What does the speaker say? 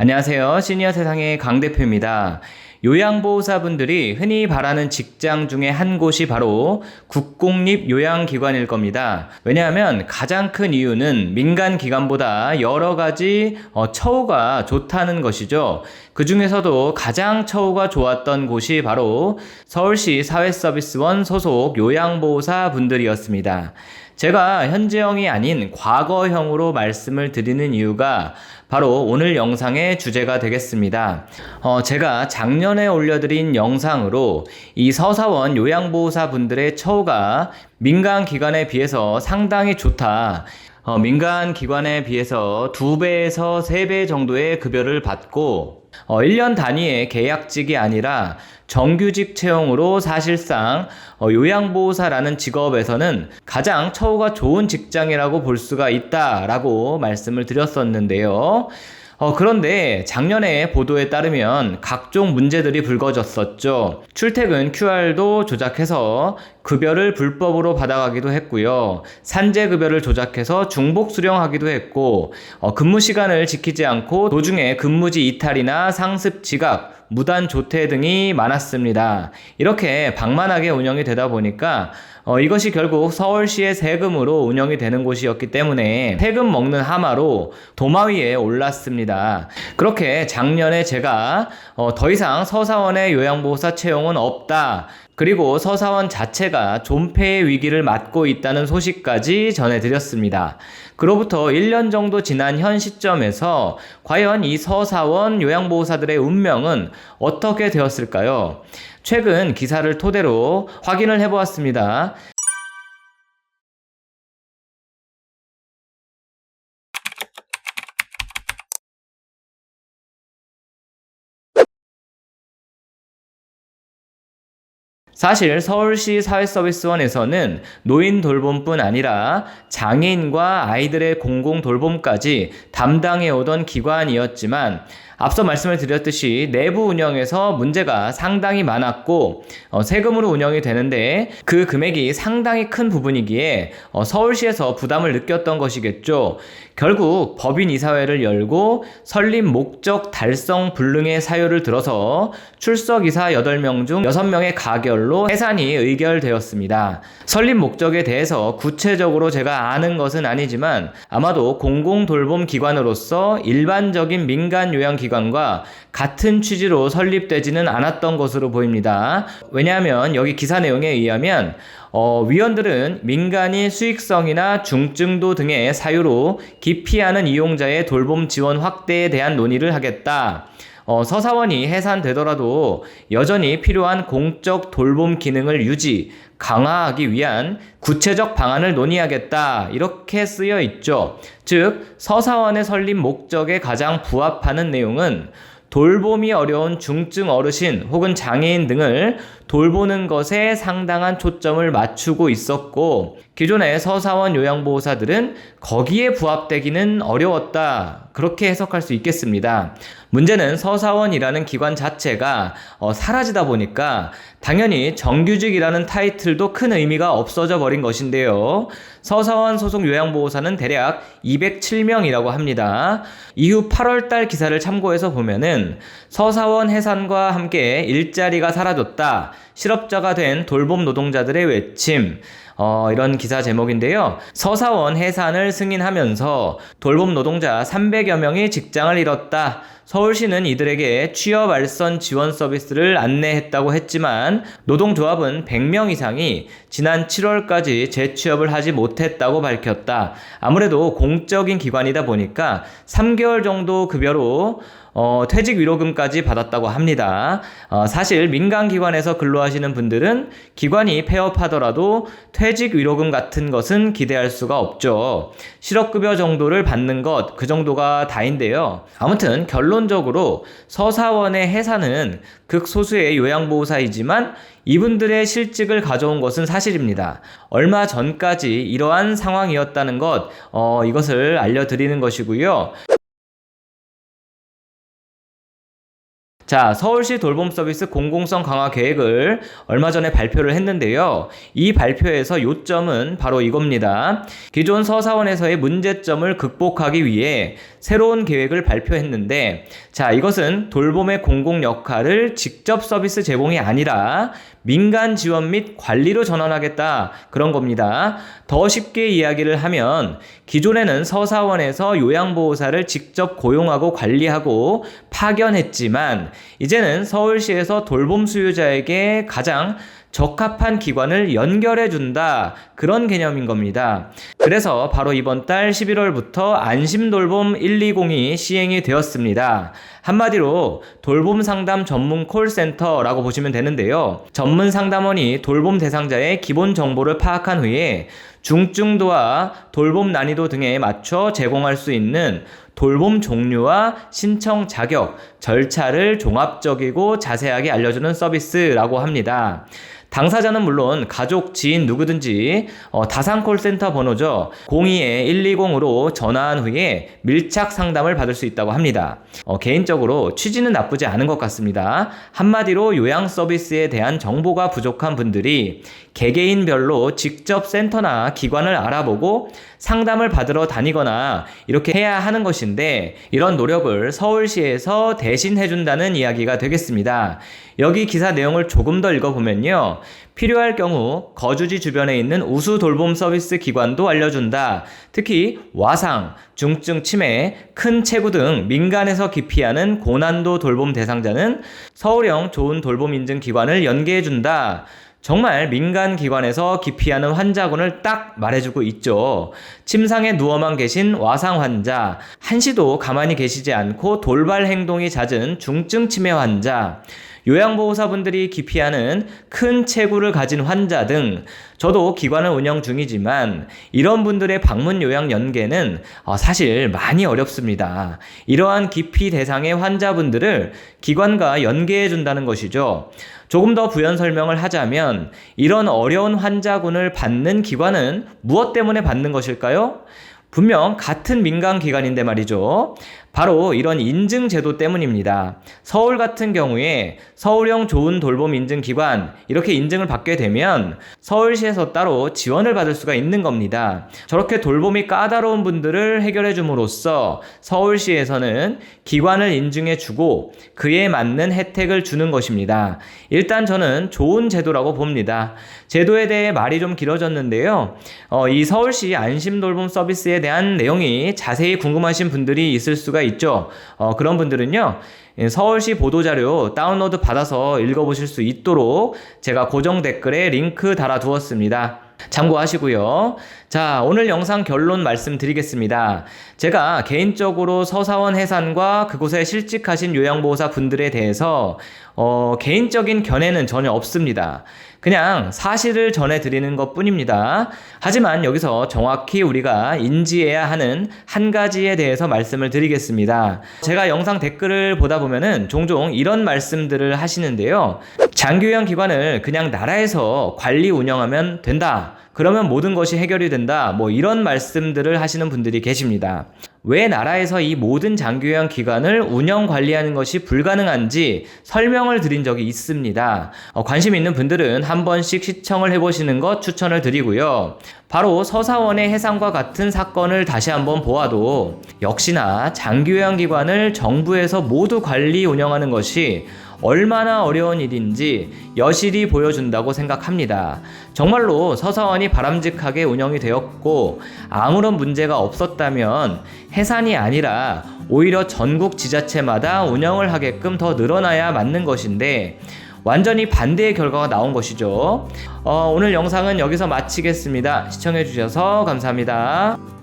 안녕하세요. 시니어 세상의 강 대표입니다. 요양보호사분들이 흔히 바라는 직장 중에 한 곳이 바로 국공립 요양기관일 겁니다. 왜냐하면 가장 큰 이유는 민간 기관보다 여러 가지 어, 처우가 좋다는 것이죠. 그 중에서도 가장 처우가 좋았던 곳이 바로 서울시 사회서비스원 소속 요양보호사 분들이었습니다. 제가 현재형이 아닌 과거형으로 말씀을 드리는 이유가 바로 오늘 영상의 주제가 되겠습니다. 어, 제가 작년에 올려드린 영상으로 이 서사원 요양보호사 분들의 처우가 민간 기관에 비해서 상당히 좋다. 어, 민간 기관에 비해서 두 배에서 세배 정도의 급여를 받고 어, 1년 단위의 계약직이 아니라 정규직 채용으로 사실상 어, 요양보호사라는 직업에서는 가장 처우가 좋은 직장이라고 볼 수가 있다라고 말씀을 드렸었는데요. 어, 그런데 작년에 보도에 따르면 각종 문제들이 불거졌었죠. 출퇴근 QR도 조작해서 급여를 불법으로 받아가기도 했고요. 산재급여를 조작해서 중복 수령하기도 했고, 어, 근무 시간을 지키지 않고 도중에 근무지 이탈이나 상습 지각, 무단 조퇴 등이 많았습니다. 이렇게 방만하게 운영이 되다 보니까 어, 이것이 결국 서울시의 세금으로 운영이 되는 곳이었기 때문에 세금 먹는 하마로 도마 위에 올랐습니다. 그렇게 작년에 제가 어, 더 이상 서사원의 요양보호사 채용은 없다. 그리고 서사원 자체가 존폐의 위기를 맞고 있다는 소식까지 전해드렸습니다. 그로부터 1년 정도 지난 현 시점에서 과연 이 서사원 요양보호사들의 운명은 어떻게 되었을까요? 최근 기사를 토대로 확인을 해보았습니다. 사실 서울시 사회서비스원에서는 노인 돌봄뿐 아니라 장애인과 아이들의 공공 돌봄까지 담당해 오던 기관이었지만 앞서 말씀을 드렸듯이 내부 운영에서 문제가 상당히 많았고 어, 세금으로 운영이 되는데 그 금액이 상당히 큰 부분이기에 어, 서울시에서 부담을 느꼈던 것이겠죠. 결국 법인 이사회를 열고 설립 목적 달성 불능의 사유를 들어서 출석 이사 8명 중 6명의 가결로 해산이 의결되었습니다. 설립 목적에 대해서 구체적으로 제가 아는 것은 아니지만 아마도 공공 돌봄 기관으로서 일반적인 민간 요양 기관 과 같은 취지로 설립되지는 않았던 것으로 보입니다. 왜냐하면 여기 기사 내용에 의하면 어, 위원들은 민간인 수익성이나 중증도 등의 사유로 기피하는 이용자의 돌봄 지원 확대에 대한 논의를 하겠다. 어, 서사원이 해산되더라도 여전히 필요한 공적 돌봄 기능을 유지, 강화하기 위한 구체적 방안을 논의하겠다. 이렇게 쓰여 있죠. 즉, 서사원의 설립 목적에 가장 부합하는 내용은 돌봄이 어려운 중증 어르신 혹은 장애인 등을 돌보는 것에 상당한 초점을 맞추고 있었고 기존의 서사원 요양보호사들은 거기에 부합되기는 어려웠다. 그렇게 해석할 수 있겠습니다. 문제는 서사원이라는 기관 자체가 어, 사라지다 보니까 당연히 정규직이라는 타이틀도 큰 의미가 없어져 버린 것인데요. 서사원 소속 요양보호사는 대략 207명이라고 합니다. 이후 8월달 기사를 참고해서 보면은 서사원 해산과 함께 일자리가 사라졌다. 실업자가 된 돌봄 노동자들의 외침. 어, 이런 기사 제목인데요. 서사원 해산을 승인하면서 돌봄 노동자 300여 명이 직장을 잃었다. 서울시는 이들에게 취업 알선 지원 서비스를 안내했다고 했지만 노동조합은 100명 이상이 지난 7월까지 재취업을 하지 못했다고 밝혔다. 아무래도 공적인 기관이다 보니까 3개월 정도 급여로 어, 퇴직 위로금까지 받았다고 합니다. 어, 사실 민간 기관에서 근로하시는 분들은 기관이 폐업하더라도 퇴직 위로금 같은 것은 기대할 수가 없죠. 실업급여 정도를 받는 것, 그 정도가 다인데요. 아무튼 결론적으로 서사원의 해산은 극소수의 요양보호사이지만 이분들의 실직을 가져온 것은 사실입니다. 얼마 전까지 이러한 상황이었다는 것, 어, 이것을 알려드리는 것이고요. 자, 서울시 돌봄 서비스 공공성 강화 계획을 얼마 전에 발표를 했는데요. 이 발표에서 요점은 바로 이겁니다. 기존 서사원에서의 문제점을 극복하기 위해 새로운 계획을 발표했는데, 자, 이것은 돌봄의 공공 역할을 직접 서비스 제공이 아니라 민간 지원 및 관리로 전환하겠다. 그런 겁니다. 더 쉽게 이야기를 하면 기존에는 서사원에서 요양보호사를 직접 고용하고 관리하고 파견했지만 이제는 서울시에서 돌봄 수요자에게 가장 적합한 기관을 연결해 준다. 그런 개념인 겁니다. 그래서 바로 이번 달 11월부터 안심 돌봄 120이 시행이 되었습니다. 한마디로 돌봄 상담 전문 콜센터라고 보시면 되는데요. 전문 상담원이 돌봄 대상자의 기본 정보를 파악한 후에 중증도와 돌봄 난이도 등에 맞춰 제공할 수 있는 돌봄 종류와 신청 자격, 절차를 종합적이고 자세하게 알려주는 서비스라고 합니다. 당사자는 물론 가족, 지인 누구든지 어, 다산 콜센터 번호죠. 02-120으로 전화한 후에 밀착 상담을 받을 수 있다고 합니다. 어, 개인적으로 취지는 나쁘지 않은 것 같습니다. 한마디로 요양 서비스에 대한 정보가 부족한 분들이 개개인별로 직접 센터나 기관을 알아보고 상담을 받으러 다니거나 이렇게 해야 하는 것인데 이런 노력을 서울시에서 대신 해준다는 이야기가 되겠습니다. 여기 기사 내용을 조금 더 읽어보면요. 필요할 경우 거주지 주변에 있는 우수 돌봄 서비스 기관도 알려준다. 특히 와상, 중증 치매, 큰 체구 등 민간에서 기피하는 고난도 돌봄 대상자는 서울형 좋은 돌봄 인증 기관을 연계해준다. 정말 민간 기관에서 기피하는 환자군을 딱 말해주고 있죠. 침상에 누워만 계신 와상 환자, 한시도 가만히 계시지 않고 돌발 행동이 잦은 중증 치매 환자, 요양보호사분들이 기피하는 큰 체구를 가진 환자 등 저도 기관을 운영 중이지만 이런 분들의 방문 요양 연계는 어, 사실 많이 어렵습니다. 이러한 기피 대상의 환자분들을 기관과 연계해 준다는 것이죠. 조금 더 부연 설명을 하자면 이런 어려운 환자군을 받는 기관은 무엇 때문에 받는 것일까요? 분명 같은 민간 기관인데 말이죠. 바로 이런 인증 제도 때문입니다. 서울 같은 경우에 서울형 좋은 돌봄 인증 기관 이렇게 인증을 받게 되면 서울시에서 따로 지원을 받을 수가 있는 겁니다. 저렇게 돌봄이 까다로운 분들을 해결해 줌으로써 서울시에서는 기관을 인증해 주고 그에 맞는 혜택을 주는 것입니다. 일단 저는 좋은 제도라고 봅니다. 제도에 대해 말이 좀 길어졌는데요. 어, 이 서울시 안심 돌봄 서비스에 대한 내용이 자세히 궁금하신 분들이 있을 수가 있죠. 어, 그런 분들은요. 예, 서울시 보도자료 다운로드 받아서 읽어보실 수 있도록 제가 고정 댓글에 링크 달아두었습니다. 참고하시고요. 자, 오늘 영상 결론 말씀드리겠습니다. 제가 개인적으로 서사원 해산과 그곳에 실직하신 요양보호사 분들에 대해서 어, 개인적인 견해는 전혀 없습니다. 그냥 사실을 전해드리는 것 뿐입니다. 하지만 여기서 정확히 우리가 인지해야 하는 한 가지에 대해서 말씀을 드리겠습니다. 제가 영상 댓글을 보다 보면은 종종 이런 말씀들을 하시는데요. 장교형 기관을 그냥 나라에서 관리 운영하면 된다. 그러면 모든 것이 해결이 된다. 뭐 이런 말씀들을 하시는 분들이 계십니다. 왜 나라에서 이 모든 장교형 기관을 운영 관리하는 것이 불가능한지 설명을 드린 적이 있습니다. 어, 관심 있는 분들은 한 번씩 시청을 해보시는 것 추천을 드리고요. 바로 서사원의 해상과 같은 사건을 다시 한번 보아도 역시나 장교형 기관을 정부에서 모두 관리 운영하는 것이 얼마나 어려운 일인지 여실히 보여준다고 생각합니다. 정말로 서사원이 바람직하게 운영이 되었고 아무런 문제가 없었다면 해산이 아니라 오히려 전국 지자체마다 운영을 하게끔 더 늘어나야 맞는 것인데 완전히 반대의 결과가 나온 것이죠. 어, 오늘 영상은 여기서 마치겠습니다. 시청해주셔서 감사합니다.